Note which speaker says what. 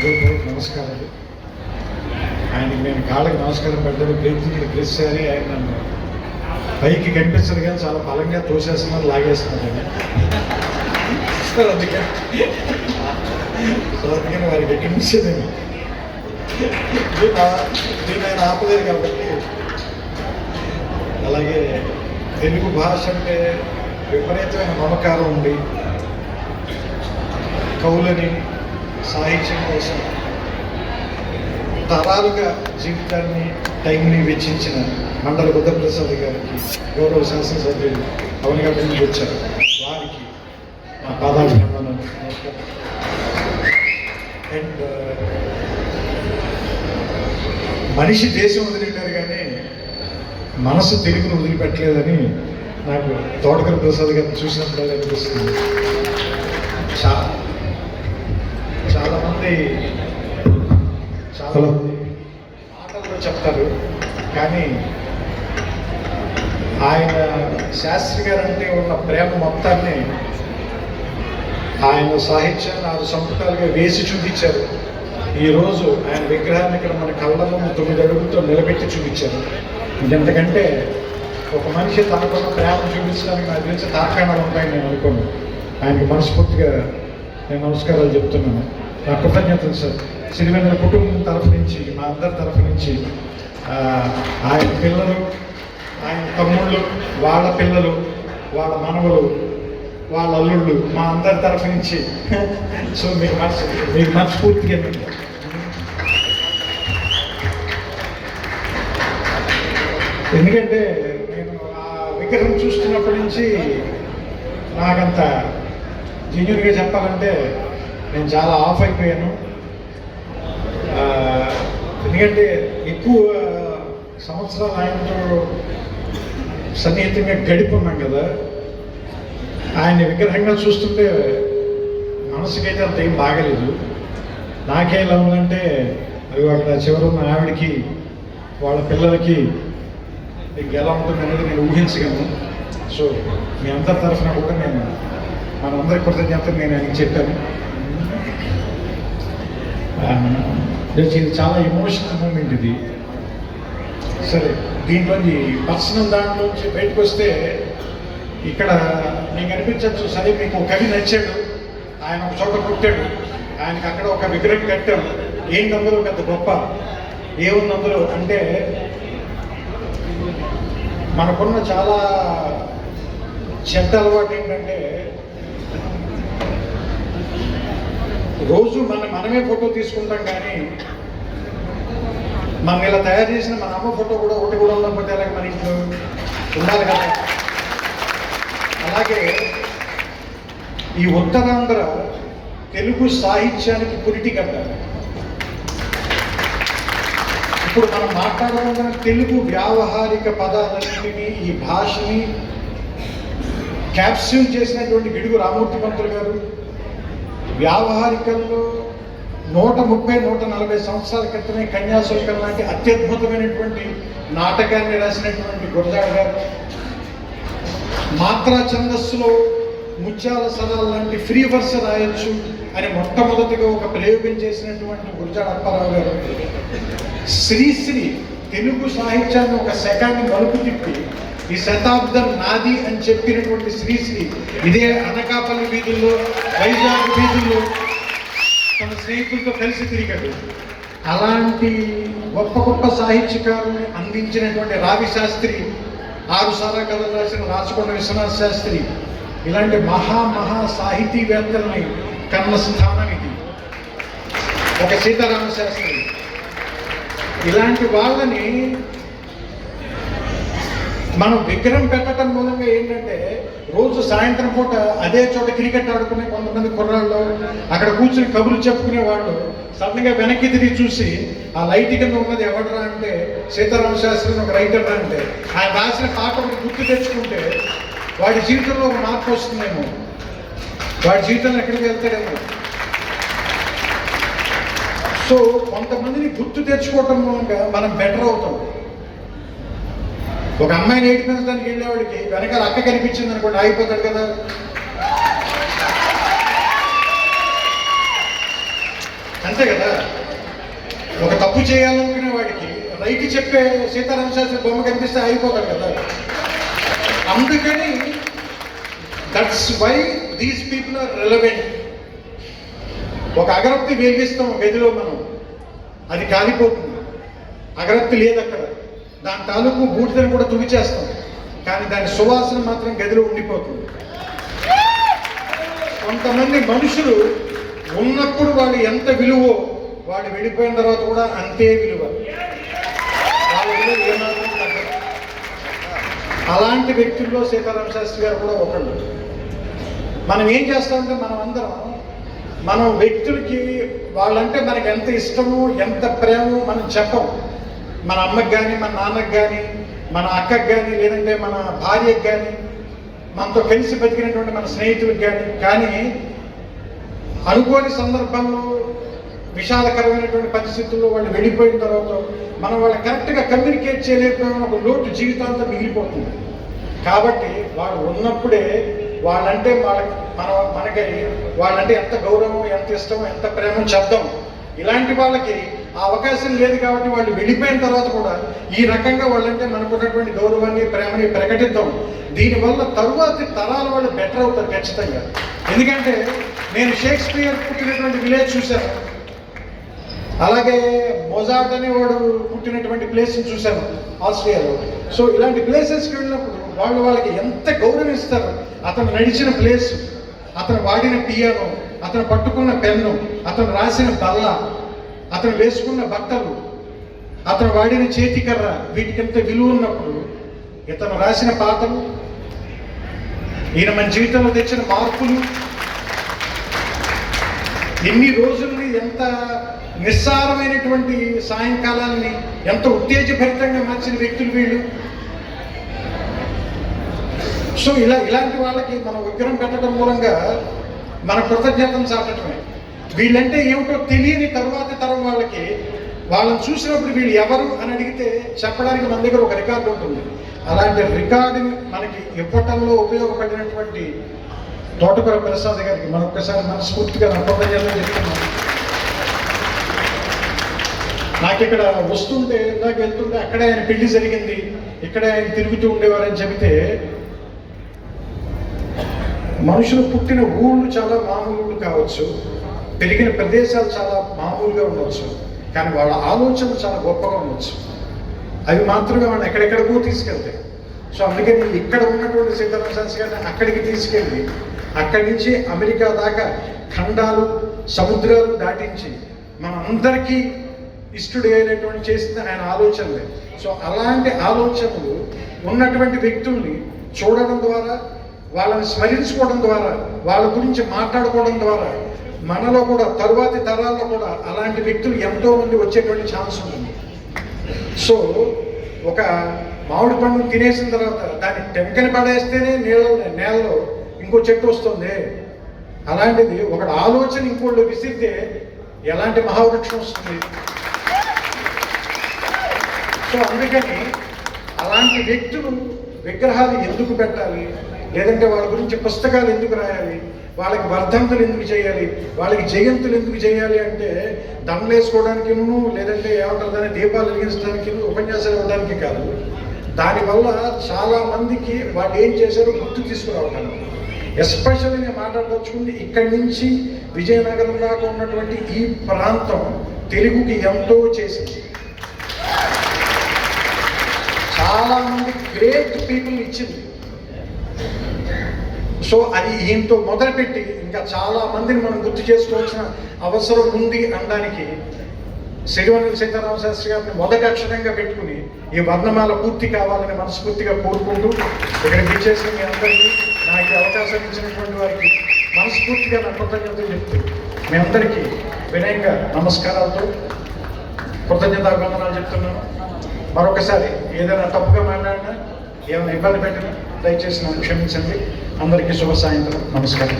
Speaker 1: హృదయపూర్వక నమస్కారాలు ఆయనకి నేను కాళ్ళకి నమస్కారం పెట్టడానికి ప్రయత్నించిన ప్రతిసారి ఆయన నన్ను పైకి కనిపించదు కానీ చాలా బలంగా తోసేస్తున్నారు లాగేస్తున్నారు ఆయన. సో అందుకని సో అందుకని వారికి ఎక్కడి నుంచి నేను దీన్ని ఆయన ఆపలేదు కాబట్టి అలాగే తెలుగు భాష అంటే విపరీతమైన మమకారం ఉంది. కవులని సాహిత్యం కోసం తరాలుగా జీవితాన్ని టైంని వెచ్చించిన మండల బుద్ధప్రసాద్ గారికి గౌరవ శాసనసభ్యులు పవన్ గారి వచ్చారు. వారికి నా పాదాలు అండ్ మనిషి దేశం వదిలిపెట్టారు కానీ మనసు తెలుగును వదిలిపెట్టలేదని నాకు తోటకర ప్రసాద్ గారిని చూసినప్పుడు అనిపిస్తుంది. చాలా మంది చాలా మాటల్లో చెప్తారు. కానీ ఆయన శాస్త్రి గారు అంటే ఉన్న ప్రేమ మొత్తాన్ని ఆయన సాహిత్యాన్ని ఆరు సంపుటాలుగా వేసి చూపించారు. ఈరోజు ఆయన విగ్రహాన్ని ఇక్కడ మన కళ్ళ ముందు తొమ్మిది అడుగులతో నిలబెట్టి చూపించారు. ఇంతకంటే ఒక మనిషి తనకున్న ప్రేమ చూపించడానికి నాకు తెలిసి తాకాణాలు ఉంటాయని నేను అనుకోను. ఆయనకి మనస్ఫూర్తిగా నేను నమస్కారాలు చెప్తున్నాను. కృతజ్ఞతలు సార్. సిరివెన్నెల కుటుంబం తరఫు నుంచి మా అందరి తరఫు నుంచి ఆయన పిల్లలు ఆయన తమ్ముళ్ళు వాళ్ళ పిల్లలు వాళ్ళ మనవలు వాళ్ళ అల్లుళ్ళు మా అందరి తరఫు నుంచి. సో మీకు మనసు మీకు మనస్ఫూర్తిగా ఎందుకంటే నేను ఆ విగ్రహం చూస్తున్నప్పటి నుంచి నాకంత జెన్యున్గా చెప్పాలంటే నేను చాలా ఆఫ్ అయిపోయాను. ఎందుకంటే ఎక్కువ సంవత్సరాలు ఆయనతో సన్నిహితంగా గడిపున్నాం కదా. ఆయన విగ్రహంగా చూస్తుంటే మనసుకైతే అంత ఏం బాగలేదు. నాకే ఎలా ఉందంటే అవి అక్కడ చివరున్న ఆవిడకి వాళ్ళ పిల్లలకి మీకు ఎలా ఉంటుంది అనేది నేను ఊహించగలను. సో మీ అందరి తరఫున కూడా నేను మనందరి కృతజ్ఞతలు నేను ఆయనకి చెప్పాను. ఇది చాలా ఎమోషనల్ మూమెంట్ ఇది. సరే దీంట్లోంచి పర్సనల్ దాంట్లోంచి బయటకు వస్తే ఇక్కడ మీకు అనిపించచ్చు సరే మీకు ఒక కవి నచ్చాడు. ఆయన ఒక చోట పుట్టాడు. ఆయనకి అక్కడ ఒక విగ్రహం కట్టాం ఏంటి అందులో పెద్ద గొప్ప. ఏముంది అందులో అంటే మనకున్న చాలా చెడ్డ అలవాటు ఏంటంటే రోజు మన మనమే ఫోటో తీసుకుంటాం కానీ మనం ఇలా తయారు చేసిన మన అమ్మ ఫోటో కూడా ఒకటి కూడా ఉండకపోతే అలాగే మన ఇంట్లో ఉండాలి కదా? అలాగే ఈ ఉత్తరాంధ్ర తెలుగు సాహిత్యానికి పురిటి కట్టాలి ఇప్పుడు మనం మాట్లాడుతున్న తెలుగు వ్యావహారిక పదాలన్నింటినీ ఈ భాషని క్యాప్స్యూల్ చేసినటువంటి గిడుగు రామూర్తి మంత్రులు గారు వ్యావహారికంలో నూట ముప్పై నూట నలభై సంవత్సరాల క్రితమే కన్యాశుల్కం లాంటి అత్యద్భుతమైనటువంటి నాటకాన్ని రాసినటువంటి గురజాడ గారు. మాత్రా ఛందస్సులో ముత్యాల సరాలు లాంటి ఫ్రీ వర్స్ రాయొచ్చు అని మొట్టమొదటిగా ఒక ప్రయోగం చేసినటువంటి గురజాడ అప్పారావు గారు. శ్రీశ్రీ తెలుగు సాహిత్యాన్ని ఒక శకాన్ని మలుపు తిప్పి ఈ శతాబ్దం నాది అని చెప్పినటువంటి శ్రీశ్రీ ఇదే అనకాపల్లి వీధుల్లో వైజాగ్ వీధుల్లో తన స్నేహితులతో కలిసి తిరిగాడు. అలాంటి గొప్ప గొప్ప సాహిత్యకారుని అందించినటువంటి రావి శాస్త్రి ఆరు సారా కథలు రాసిన రాచకొండ విశ్వనాథ శాస్త్రి ఇలాంటి మహా మహా సాహితీవేత్తలని కన్న స్థానం ఇది. ఒక సీతారామ శాస్త్రి. ఇలాంటి వాళ్ళని మనం విగ్రహం పెట్టడం మూలంగా ఏంటంటే రోజు సాయంత్రం పూట అదే చోట క్రికెట్ ఆడుకునే కొంతమంది కుర్రాళ్ళు అక్కడ కూర్చుని కబుర్లు చెప్పుకునే వాళ్ళు సడన్గా వెనక్కి తిరిగి చూసి ఆ లైట్ కింద ఉన్నది ఎవడరా? అంటే సీతారామ శాస్త్రి ఒక రైటర్ అంటే ఆయన రాసిన పాట ఒకటి గుర్తు తెచ్చుకుంటే వాడి జీవితంలో ఒక మార్పు వస్తుందేమో. వాడి జీవితంలో ఎక్కడికి వెళ్తాడేమో. సో కొంతమందిని గుర్తు తెచ్చుకోవటం మూలంగా మనం బెటర్ అవుతాం. ఒక అమ్మాయిని ఏడిపించడానికి వెళ్ళేవాడికి? వెనకాల అక్క కనిపించింది అనుకోండి ఆగిపోతాడు కదా. అంతే కదా. ఒక తప్పు చేయాలనుకునే వాడికి రైట్ చెప్పే సీతారామ శాస్త్రి బొమ్మ కనిపిస్తే అయిపోతాడు కదా. అందుకని that's why these people are relevant ఒక అగరత్తి వేగిస్తాం గదిలో మనం. అది కాలిపోతుంది. అగరత్తి లేదు అక్కడ. దాని తాలూకు బూడిదని కూడా తుడిచేస్తాం. కానీ దాని సువాసన మాత్రం గదిలో ఉండిపోతుంది. కొంతమంది మనుషులు ఉన్నప్పుడు వాళ్ళు ఎంత విలువో వాళ్ళు వెళ్ళిపోయిన తర్వాత కూడా అంతే విలువ. వాళ్ళ విలువ ఏమాత్రం తగ్గదు. అలాంటి వ్యక్తుల్లో సీతారామ శాస్త్రి గారు కూడా ఒకళ్ళు. మనం ఏం చేస్తామంటే మనం అందరం మనం వ్యక్తులకి వాళ్ళంటే మనకి ఎంత ఇష్టమో ఎంత ప్రేమో మనం చెప్పం. మన అమ్మకి కానీ మన నాన్నకి కానీ మన అక్కకి కానీ లేదంటే మన భార్యకి కానీ మనతో కలిసి బతికినటువంటి మన స్నేహితులకు కానీ కానీ అనుకోని సందర్భంలో విషాదకరమైనటువంటి పరిస్థితుల్లో వాళ్ళు వెళ్ళిపోయిన తర్వాత మనం వాళ్ళు కరెక్ట్గా కమ్యూనికేట్ చేయలేకపోయిన ఒక లోటు జీవితాంతం మిగిలిపోతుంది. కాబట్టి వాళ్ళు ఉన్నప్పుడే వాళ్ళంటే వాళ్ళకి మన మనకి వాళ్ళంటే ఎంత గౌరవం ఎంత ఇష్టం ఎంత ప్రేమ చేద్దాం ఇలాంటి వాళ్ళకి ఆ అవకాశం లేదు కాబట్టి వాళ్ళు వెళ్ళిపోయిన తర్వాత కూడా ఈ రకంగా వాళ్ళంటే మనకున్నటువంటి గౌరవాన్ని ప్రేమని ప్రకటిద్దాం. దీనివల్ల తరువాతి తరాల వాళ్ళు బెటర్ అవుతారు ఖచ్చితంగా. ఎందుకంటే నేను షేక్స్పియర్ పుట్టినటువంటి విలేజ్ చూశాను. అలాగే మొజార్ట్ అనేవాడు పుట్టినటువంటి ప్లేస్ని చూశాను ఆస్ట్రియాలో. సో ఇలాంటి ప్లేసెస్కి వెళ్ళినప్పుడు వాళ్ళు వాళ్ళకి ఎంత గౌరవిస్తారు అతను నడిచిన ప్లేస్ అతను వాడిన పియానో అతను పట్టుకున్న పెన్ను అతను రాసిన బల్ల అతను వేసుకున్న బట్టలు అతను వాడిన చేతికర్ర వీటికి ఎంత విలువ ఉన్నప్పుడు ఇతను రాసిన పాటలు ఈయన మన జీవితంలో తెచ్చిన మార్పులు ఎన్ని రోజుల్ని ఎంత నిస్సారమైనటువంటి సాయంకాలాన్ని ఎంత ఉత్తేజభరితంగా మార్చిన వ్యక్తులు వీళ్ళు. సో ఇలా ఇలాంటి వాళ్ళకి మనం విగ్రహం పెట్టడం మూలంగా మన కృతజ్ఞతను చాటడమే. వీళ్ళంటే ఏమిటో తెలియని తరువాత తరం వాళ్ళకి వాళ్ళని చూసినప్పుడు వీళ్ళు ఎవరు అని అడిగితే చెప్పడానికి మన దగ్గర ఒక రికార్డు ఉంటుంది. అలాంటి రికార్డుని మనకి ఇవ్వటంలో ఉపయోగపడినటువంటి తోటకూర ప్రసాద్ గారికి మరొకసారి మనస్ఫూర్తిగా నా చెప్తున్నాం నాకు ఇక్కడ వస్తుంటే ఇందాక వెళ్తుంటే అక్కడే ఆయన పెళ్ళి జరిగింది ఇక్కడే ఆయన తిరుగుతూ ఉండేవారని చెబితే మనుషులు పుట్టిన ఊళ్ళు చాలా మామూలు కావచ్చు. పెరిగిన ప్రదేశాలు చాలా మామూలుగా ఉండవచ్చు కానీ వాళ్ళ ఆలోచనలు చాలా గొప్పగా ఉండొచ్చు. అవి మాత్రమే వాళ్ళని ఎక్కడెక్కడికో తీసుకెళ్తాయి. సో అందుకని ఇక్కడ ఉన్నటువంటి సిద్ధార్థ శాస్త్రి గారిని అక్కడికి తీసుకెళ్ళి అక్కడి నుంచి అమెరికా దాకా ఖండాలు సముద్రాలు దాటించి మన అందరికీ ఇష్టడు అయినటువంటి చేసింది ఆయన ఆలోచనలే సో అలాంటి ఆలోచనలు ఉన్నటువంటి వ్యక్తుల్ని చూడడం ద్వారా వాళ్ళని స్మరించుకోవడం ద్వారా వాళ్ళ గురించి మాట్లాడుకోవడం ద్వారా మనలో కూడా తరువాతి తరాల్లో కూడా అలాంటి వ్యక్తులు ఎంతో మంది వచ్చేటువంటి ఛాన్స్ ఉంటుంది. సో ఒక మామిడి పండు తినేసిన తర్వాత దాన్ని టెంకని పడేస్తేనే నీళ్ళ నేలలో ఇంకో చెట్టు వస్తుంది. అలాంటిది ఒక ఆలోచన ఇంకోళ్ళు విసిరితే ఎలాంటి మహావృక్షం వస్తుంది? సో అందుకని అలాంటి వ్యక్తులు విగ్రహాలు ఎందుకు పెట్టాలి? లేదంటే వాళ్ళ గురించి పుస్తకాలు ఎందుకు రాయాలి? వాళ్ళకి వర్ధంతులు ఎందుకు చేయాలి? వాళ్ళకి జయంతులు ఎందుకు చేయాలి అంటే దండలు వేసుకోవడానికి లేదంటే ఏమంటారు దాన్ని దీపాలు వెలిగించడానికి ఉపన్యాసాలు ఇవ్వడానికి కాదు. దానివల్ల చాలా మందికి వాళ్ళు ఏం చేశారో గుర్తు తీసుకురావడానికి ఎస్పెషల్లీ నేను మాట్లాడదలుచుకుంది ఇక్కడి నుంచి విజయనగరం దాకా ఉన్నటువంటి ఈ ప్రాంతం తెలుగుకి ఎంతో చేసింది. చాలా మంది గ్రేట్ పీపుల్ ఇచ్చింది. సో అది ఈయనతో మొదలుపెట్టి ఇంకా చాలా మందిని మనం గుర్తు చేసుకోవాల్సిన అవసరం ఉంది అనడానికి సిరివన్నెల సీతారామ శాస్త్రి గారిని మొదటి అక్షరంగా పెట్టుకుని ఈ వర్ణమాల పూర్తి కావాలని మనస్ఫూర్తిగా కోరుకుంటూ ఇక్కడ విచ్చేసిన మీ అందరికీ నాకు అవకాశం ఇచ్చినటువంటి వారికి మనస్ఫూర్తిగా నా కృతజ్ఞతలు చెప్తూ మీ అందరికీ వినయంగా నమస్కారాలతో కృతజ్ఞతాభివందనాలు చెప్తున్నాను. మరొకసారి ఏదైనా తప్పుగా మాట్లాడినా ఏమైనా ఇబ్బంది పెట్టినా దయచేసి నన్ను క్షమించండి. అందరికీ శుభ సాయంత్రం. నమస్కారం.